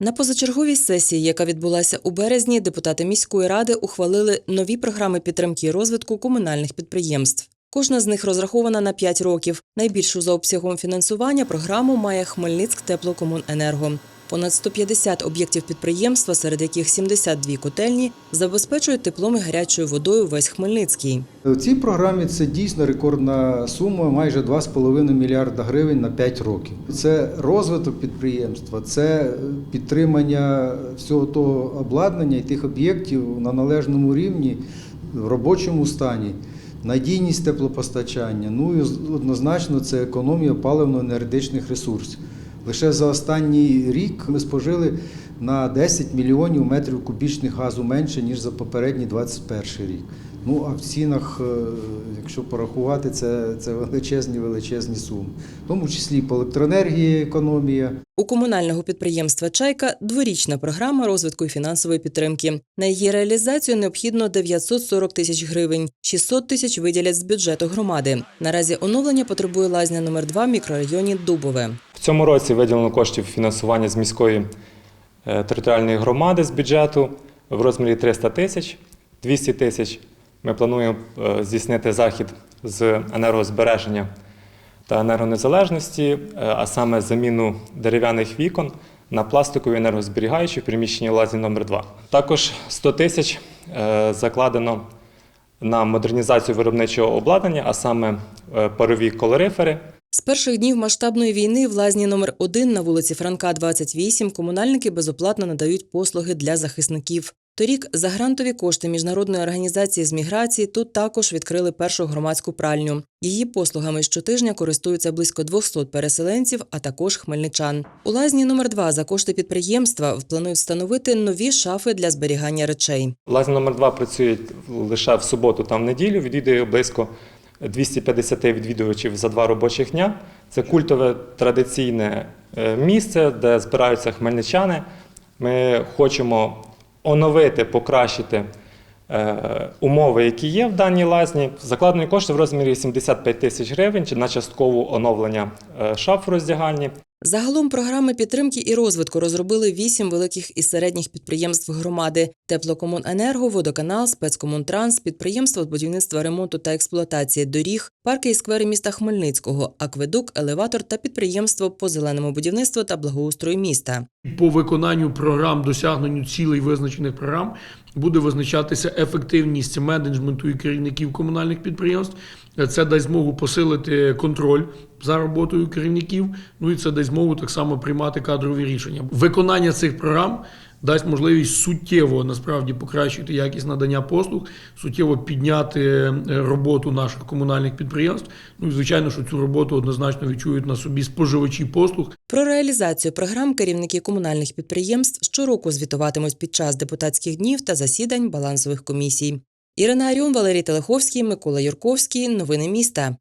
На позачерговій сесії, яка відбулася у березні, депутати міської ради ухвалили нові програми підтримки і розвитку комунальних підприємств. Кожна з них розрахована на 5 років. Найбільшу за обсягом фінансування програму має Хмельницьк теплокомуненерго. Понад 150 об'єктів підприємства, серед яких 72 котельні, забезпечують теплом і гарячою водою весь Хмельницький. У цій програмі це дійсно рекордна сума, майже 2,5 мільярда гривень на 5 років. Це розвиток підприємства, це підтримання всього того обладнання і тих об'єктів на належному рівні, в робочому стані, надійність теплопостачання. Ну і однозначно це економія паливно-енергетичних ресурсів. Лише за останній рік ми спожили на 10 мільйонів метрів кубічних газу менше, ніж за попередній 21 рік. Ну а в цінах, е, якщо порахувати, це, це величезні величезні суми. В тому числі по електроенергії економія. У комунального підприємства Чайка дворічна програма розвитку і фінансової підтримки. На її реалізацію необхідно 940 тисяч гривень. 600 тисяч виділять з бюджету громади. Наразі оновлення потребує лазня номер 2 в мікрорайоні Дубове. Цьому році виділено коштів фінансування з міської е, територіальної громади з бюджету в розмірі 300 тисяч. 200 тисяч ми плануємо е, здійснити захід з енергозбереження та енергонезалежності, е, а саме заміну дерев'яних вікон на пластикові енергозберігаючі в приміщенні лазні номер 2 Також 100 тисяч закладено на модернізацію виробничого обладнання, а саме парові колорифери. З перших днів масштабної війни в лазні номер 1 на вулиці Франка, 28 комунальники безоплатно надають послуги для захисників. Торік за грантові кошти міжнародної організації з міграції тут також відкрили першу громадську пральню. Її послугами щотижня користуються близько 200 переселенців, а також хмельничан. У лазні номер 2 за кошти підприємства планують встановити нові шафи для зберігання речей. Лазня номер 2 працює лише в суботу та в неділю. Відвідує близько 250 відвідувачів за два робочих дня. Це культове традиційне е, місце, де збираються хмельничани. Ми хочемо оновити, покращити е, умови, які є в даній лазні. Закладені кошти в розмірі 75 тисяч гривень на часткове оновлення е, шаф роздягальні. Загалом програми підтримки і розвитку розробили вісім великих і середніх підприємств громади: Теплокомуненерго, Водоканал, Спецкомунтранс, підприємство з будівництва ремонту та експлуатації доріг, парки і сквери міста Хмельницького, акведук, елеватор та підприємство по зеленому будівництву та благоустрою міста. По виконанню програм, досягненню цілей визначених програм буде визначатися ефективність менеджменту і керівників комунальних підприємств. Це дасть змогу посилити контроль за роботою керівників. Ну і це дасть змогу так само приймати кадрові рішення. Виконання цих програм дасть можливість суттєво насправді покращити якість надання послуг, суттєво підняти е, роботу наших комунальних підприємств. Ну і звичайно, що цю роботу однозначно відчують на собі споживачі послуг. Про реалізацію програм керівники комунальних підприємств щороку звітуватимуть під час депутатських днів та засідань балансових комісій. Ірина Аріон, Валерій Телеховський, Микола Юрковський. Новини міста.